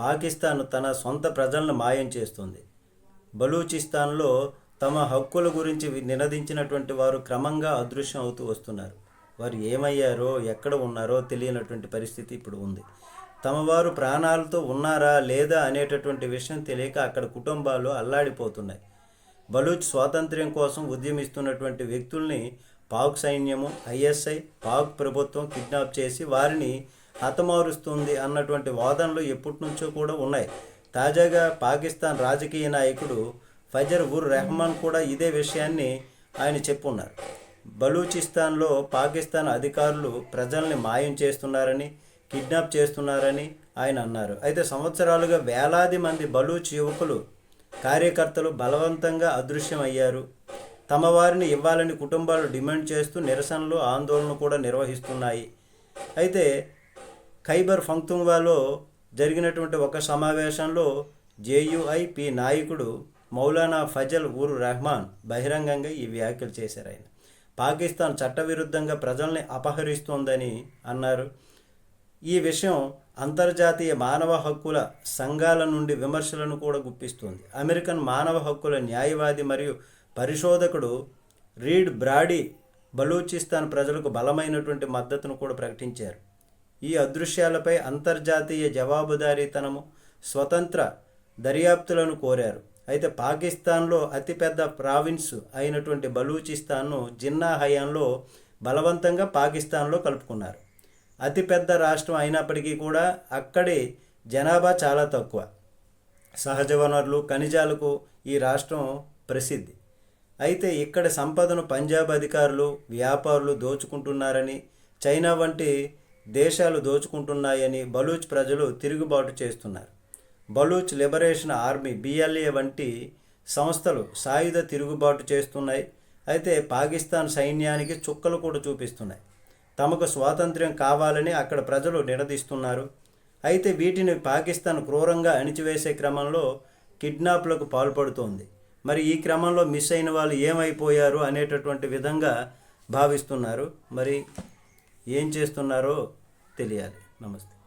పాకిస్తాన్ తన సొంత ప్రజలను మాయం చేస్తుంది. బలూచిస్తాన్లో తమ హక్కుల గురించి నినదించినటువంటి వారు క్రమంగా అదృశ్యం అవుతూ వస్తున్నారు. వారు ఏమయ్యారో ఎక్కడ ఉన్నారో తెలియనటువంటి పరిస్థితి ఇప్పుడు ఉంది. తమ వారు ప్రాణాలతో ఉన్నారా లేదా అనేటటువంటి విషయం తెలియక అక్కడ కుటుంబాలు అల్లాడిపోతున్నాయి. బలూచ్ స్వాతంత్ర్యం కోసం ఉద్యమిస్తున్నటువంటి వ్యక్తుల్ని పాక్ సైన్యము ఐఎస్ఐ పాక్ ప్రభుత్వం కిడ్నాప్ చేసి వారిని హతమారుస్తుంది అన్నటువంటి వాదనలు ఎప్పటి నుంచో కూడా ఉన్నాయి. తాజాగా పాకిస్తాన్ రాజకీయ నాయకుడు ఫజర్ ఉర్ రెహమాన్ కూడా ఇదే విషయాన్ని ఆయన చెప్పున్నారు. బలూచిస్తాన్లో పాకిస్తాన్ అధికారులు ప్రజల్ని మాయం చేస్తున్నారని కిడ్నాప్ చేస్తున్నారని ఆయన అన్నారు. అయితే సంవత్సరాలుగా వేలాది మంది బలూచ్ యువకులు కార్యకర్తలు బలవంతంగా అదృశ్యమయ్యారు తమ వారిని ఇవ్వాలని కుటుంబాలు డిమాండ్ చేస్తూ నిరసనలు ఆందోళన కూడా నిర్వహిస్తున్నాయి. అయితే ఖైబర్ ఫంక్తుంవాలో జరిగినటువంటి ఒక సమావేశంలో జేయుఐ పి నాయకుడు మౌలానా ఫజల్ ఉర్ రెహమాన్ బహిరంగంగా ఈ వ్యాఖ్యలు చేశారు ఆయన. పాకిస్తాన్ చట్టవిరుద్ధంగా ప్రజల్ని అపహరిస్తోందని అన్నారు. ఈ విషయం అంతర్జాతీయ మానవ హక్కుల సంఘాల నుండి విమర్శలను కూడా గుప్పిస్తుంది. అమెరికన్ మానవ హక్కుల న్యాయవాది మరియు పరిశోధకుడు రీడ్ బ్రాడీ బలూచిస్తాన్ ప్రజలకు బలమైనటువంటి మద్దతును కూడా ప్రకటించారు. ఈ అదృశ్యాలపై అంతర్జాతీయ జవాబుదారీతనము స్వతంత్ర దర్యాప్తులను కోరారు. అయితే పాకిస్తాన్లో అతిపెద్ద ప్రావిన్స్ అయినటువంటి బలూచిస్తాన్ను జిన్నా హయాంలో బలవంతంగా పాకిస్తాన్లో కలుపుకున్నారు. అతిపెద్ద రాష్ట్రం అయినప్పటికీ కూడా అక్కడి జనాభా చాలా తక్కువ. సహజ వనరులు ఖనిజాలకు ఈ రాష్ట్రం ప్రసిద్ధి. అయితే ఇక్కడ సంపదను పంజాబ్ అధికారులు వ్యాపారులు దోచుకుంటున్నారని చైనా వంటి దేశాలు దోచుకుంటున్నాయని బలూచ్ ప్రజలు తిరుగుబాటు చేస్తున్నారు. బలూచ్ లిబరేషన్ ఆర్మీ బిఎల్ఏ వంటి సంస్థలు సాయుధ తిరుగుబాటు చేస్తున్నాయి. అయితే పాకిస్తాన్ సైన్యానికి చుక్కలు కూడా చూపిస్తున్నాయి. తమకు స్వాతంత్ర్యం కావాలని అక్కడ ప్రజలు నినదిస్తున్నారు. అయితే వీటిని పాకిస్తాన్ క్రూరంగా అణిచివేసే క్రమంలో కిడ్నాప్లకు పాల్పడుతోంది. మరి ఈ క్రమంలో మిస్ అయిన వాళ్ళు ఏమైపోయారు అనేటటువంటి విధంగా భావిస్తున్నారు. మరి ఏం చేస్తున్నారో తెలియాలి. నమస్తే.